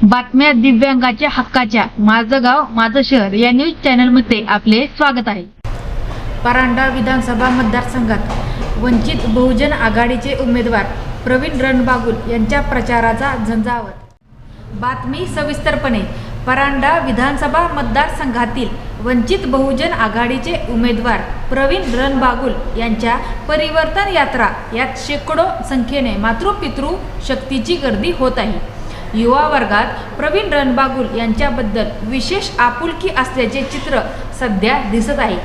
बातम्या दिव्यांगाच्या हक्काच्या. माझं गाव माझं शहर या न्यूज चॅनलमध्ये आपले स्वागत आहे. परांडा विधानसभा मतदारसंघात वंचित बहुजन आघाडीचे उमेदवार प्रवीण रणबागुल यांच्या प्रचाराचा झंझावत. बातमी सविस्तरपणे परांडा विधानसभा मतदारसंघातील वंचित बहुजन आघाडीचे उमेदवार प्रवीण रणबागुल यांच्या परिवर्तन यात्रा यात शेकडो संख्येने मातृपितृ शक्तीची गर्दी होत आहे. युवा वर्गात प्रवीण रणबागुल यांच्याबद्दल विशेष आपुलकी असल्याचे चित्र सध्या दिसत आहे.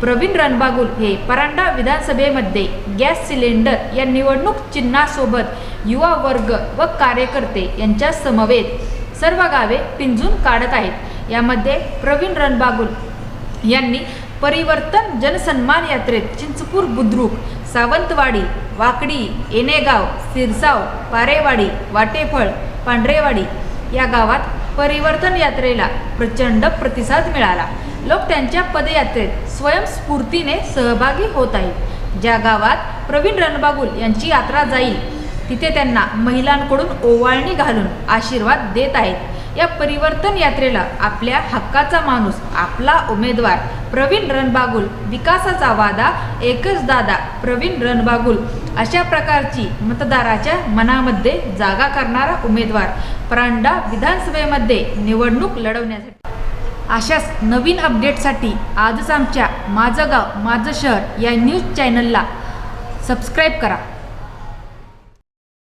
प्रवीण रणबागुल हे परांडा विधानसभेमध्ये गॅस सिलेंडर या निवडणूक चिन्हासोबत युवा वर्ग व कार्यकर्ते यांच्या समवेत सर्व गावे पिंजून काढत आहेत. यामध्ये प्रवीण रणबागुल यांनी परिवर्तन जनसन्मान यात्रेत चिंचपूर बुद्रुक सावंतवाडी वाकडी येणेगाव सिरसाव पारेवाडी वाटेफळ पांढरेवाडी या गावात परिवर्तन यात्रेला प्रचंड प्रतिसाद मिळाला. लोक त्यांच्या पदयात्रेत स्वयंस्फूर्तीने सहभागी होत आहेत. ज्या गावात प्रवीण रणबागुल यांची यात्रा जाईल तिथे त्यांना महिलांकडून ओवाळणी घालून आशीर्वाद देत आहेत. या परिवर्तन यात्रेला आपल्या हक्काचा माणूस आपला उमेदवार प्रवीण रणबागुल विकासाचा वादा एकच दादा प्रवीण रणबागुल अशा प्रकारची मतदाराच्या मनामध्ये जागा करणारा उमेदवार परांडा विधानसभेमध्ये निवडणूक लढवण्यासाठी. अशाच नवीन अपडेटसाठी आजच आमच्या माझं गाव माझं शहर या न्यूज चॅनलला सबस्क्राईब करा.